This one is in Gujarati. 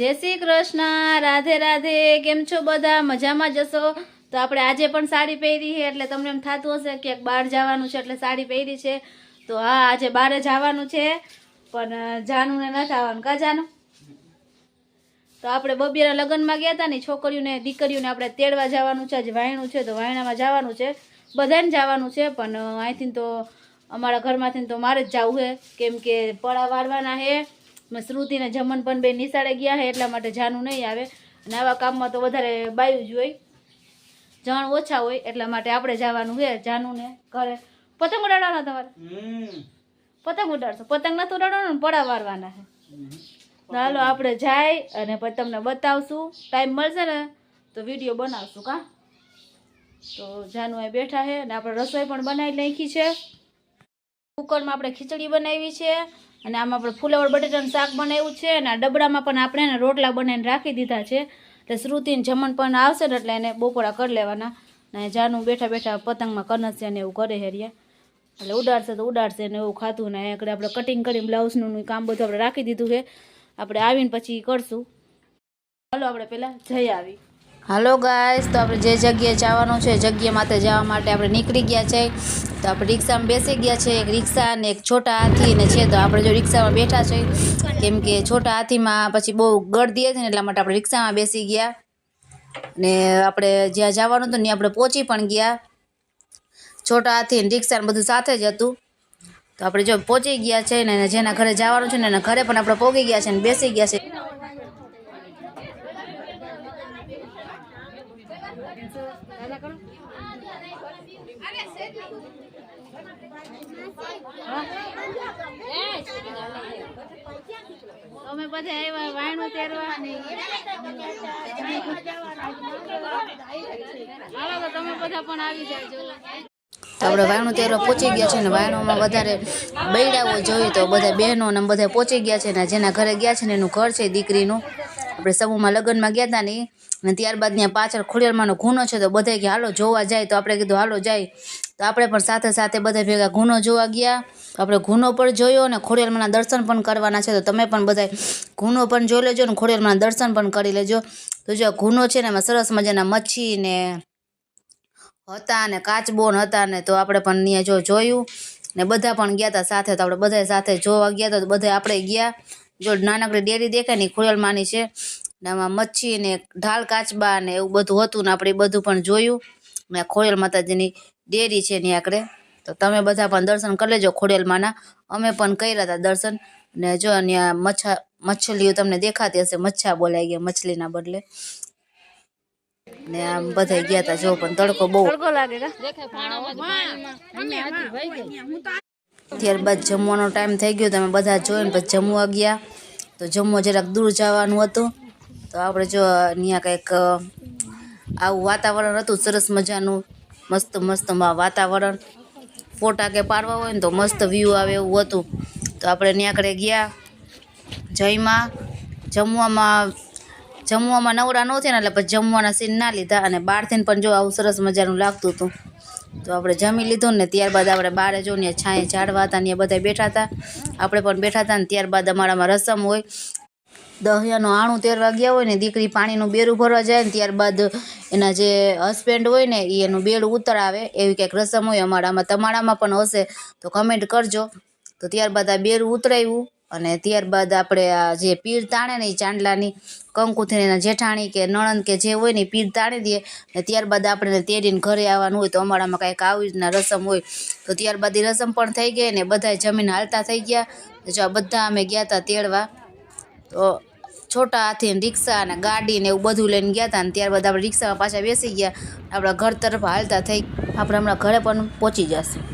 જય શ્રી કૃષ્ણ, રાધે રાધે, કેમ છો બધા? મજામાં જશો? તો આપણે આજે પણ સાડી પહેરી છે, એટલે તમને એમ થતું હશે કે બહાર જવાનું છે, એટલે સાડી પહેરી છે. તો હા, આજે બહાર જવાનું છે, પણ જાનુને નથી આવવાનું. કા જાનું? તો આપણે બબીરા લગ્નમાં ગયા હતા ને છોકરીઓને, દીકરીઓને આપણે તેડવા જવાનું છે, આજે વાયણું છે, તો વાયણામાં જવાનું છે. બધાને જવાનું છે, પણ અહીંથી તો અમારા ઘરમાંથી તો મારે જ જવું છે, કેમ કે પડા વાળવાના છે. શ્રુતિને જમન પણ બે નિશાળે ગયા છે એટલા માટે જાનું નહીં આવે. અને આવા કામમાં તો વધારે બાયું જ હોય. જણ ઓછા હોય એટલા માટે આપણે જવાનું છે જાનુને ઘરે. પતંગ ઉડાડવાના તમારે? પતંગ ઉડાડશો. પતંગ નથી ઉડાડવાનો ને પડા વારવાના છે. ચાલો આપણે જાય અને પછી તમને બતાવશું. ટાઈમ મળશે ને તો વીડિયો બનાવશું કા? તો જાનુ અહીં બેઠા છે અને આપણે રસોઈ પણ બનાવી નાખી છે. કુકરમાં આપણે ખીચડી બનાવી છે. અને આમાં આપણે ફુલાવર, બટેટાનું શાક બનાવ્યું છે અને આ ડબડામાં પણ આપણે એને રોટલા બનાવીને રાખી દીધા છે. એટલે શ્રુતિને જમણ પણ આવશે ને એટલે એને બપોરા કરી લેવાના. અને જાનું બેઠા બેઠા પતંગમાં કનસે ને એવું કરે હેરિયા એટલે ઉડાડશે તો ઉડાડશે ને એવું ખાતું ને એકડે આપણે કટિંગ કરીને બ્લાઉઝનું કામ બધું આપણે રાખી દીધું છે. આપણે આવીને પછી કરશું. ચાલો આપણે પહેલાં જઈ આવી. હાલો ગાઈસ તો આપણે જે જગ્યાએ જવાનું છે જગ્યા માટે જવા માટે આપણે નીકળી ગયા છે. તો આપણે રિક્ષામાં બેસી ગયા છે. એક રિક્ષા અને એક છોટા હાથી ને છે. તો આપણે જો રિક્ષામાં બેઠા છે, કેમ કે છોટા હાથીમાં પછી બહુ ગળદી હતી ને એટલા માટે આપણે રિક્ષામાં બેસી ગયા. ને આપણે જ્યાં જવાનું હતું ને આપણે પહોંચી પણ ગયા. છોટા હાથી ને રિક્ષા બધું સાથે જ હતું. તો આપણે જો પહોંચી ગયા છે ને જેના ઘરે જવાનું છે ને એના ઘરે પણ આપણે પહોંચી ગયા છે ને બેસી ગયા છે. અમે બધા વાયણું તેરવા તમે બધા પણ આવી જાજો આપણે વાયણું તેરો પહોંચી ગયા છે ને વાયણોમાં વધારે બૈડાઓ જોયું તો બધા બહેનો ને બધા પહોંચી ગયા છે ને જેના ઘરે ગયા છે ને એનું ઘર છે દીકરીનું. આપણે સમૂહમાં લગ્નમાં ગયા હતા ને અને ત્યારબાદ ત્યાં પાછળ ખોડિયારમાંનો ગુનો છે તો બધા કે હાલો જોવા જાય તો આપણે કીધું હાલો જાય. તો આપણે પણ સાથે સાથે બધા ભેગા ગુનો જોવા ગયા. આપણે ગુનો પણ જોયો અને ખોડિયારમાંના દર્શન પણ કરવાના છે તો તમે પણ બધા ગુનો પણ જોઈ લેજો ને ખોડિયારમાંના દર્શન પણ કરી લેજો. તો જો ગુનો છે ને એમાં સરસ મજાના મચ્છી ને હતા ને કાચબોન હતા ને તો આપણે પણ ત્યાં જો જોયું. ને બધા પણ ગયા હતા સાથે તો આપણે બધા સાથે જોવા ગયા હતા તો બધા આપણે ગયા. જો નાનકડી ડેરી દેખાય ને ખોયલમાંની છે ને આમાં મચ્છી ને ઢાલ કાચબા ને એવું બધું હતું ને આપણે બધું પણ જોયું. ને ખોયલ માતાજીની ડેરી છે ને આકડે તો તમે બધા પણ દર્શન કરી લેજો ખોડેલમાંના અમે પણ કર્યા હતા દર્શન. ને જો ત્યાં મચ્છા મચ્છલીઓ તમને દેખાતી હશે. મચ્છા બોલાઈ ગયા મછલીના બદલે. ને આમ બધા ગયા હતા જો પણ તડકો બહુ. ત્યારબાદ જમવાનો ટાઈમ થઈ ગયો. તમે બધા જોઈને પછી જમવા ગયા. તો જમવો જરાક દૂર જવાનું હતું. તો આપણે જો ત્યાં કંઈક આવું વાતાવરણ હતું, સરસ મજાનું, મસ્ત મસ્ત વાતાવરણ. ફોટા કે પાડવા હોય ને તો મસ્ત વ્યૂ આવે એવું હતું. તો આપણે ત્યાં આગળ ગયા જયમાં જમવામાં જમવામાં નવરા ન થયા ને એટલે પછી જમવાના સીન ના લીધા અને બહારથી પણ જો આવું સરસ મજાનું લાગતું હતું. તો આપણે જમી લીધું ને ત્યારબાદ આપણે બહાર જો ને છાંય ઝાડવા હતા ને બધા બેઠા હતા. આપણે પણ બેઠા હતા ને ત્યારબાદ અમારામાં રસમ હોય. દહિયાનું આણું તેરવા ગયા હોય ને દીકરી પાણીનું બેરું ભરવા જાય ને ત્યારબાદ એના જે હસબન્ડ હોય ને એ એનું બેડું ઉતરાવે એવી કંઈક રસમ હોય અમારામાં, તમારામાં પણ હશે તો કમેન્ટ કરજો. તો ત્યારબાદ આ બેરું ઉતરાવ્યું. અને ત્યારબાદ આપણે આ જે પીર તાણે ને એ ચાંદલાની કંકુથી એના જેઠાણી કે નણંદ કે જે હોય ને પીર તાણી દે ને ત્યારબાદ આપણે તેરીને ઘરે આવવાનું હોય તો અમારામાં કાંઈક આવી રીતના રસમ હોય. તો ત્યારબાદ એ રસમ પણ થઈ ગઈ ને બધાય જમીન હાલતા થઈ ગયા. જો બધા અમે ગયા હતા તેડવા. તો છોટા હાથી રિક્ષા અને ગાડી ને એવું બધું લઈને ગયા હતા ને ત્યારબાદ આપણે રિક્ષામાં પાછા બેસી ગયા. આપણા ઘર તરફ હાલતા થઈ, આપણે હમણાં ઘરે પણ પહોંચી જશું.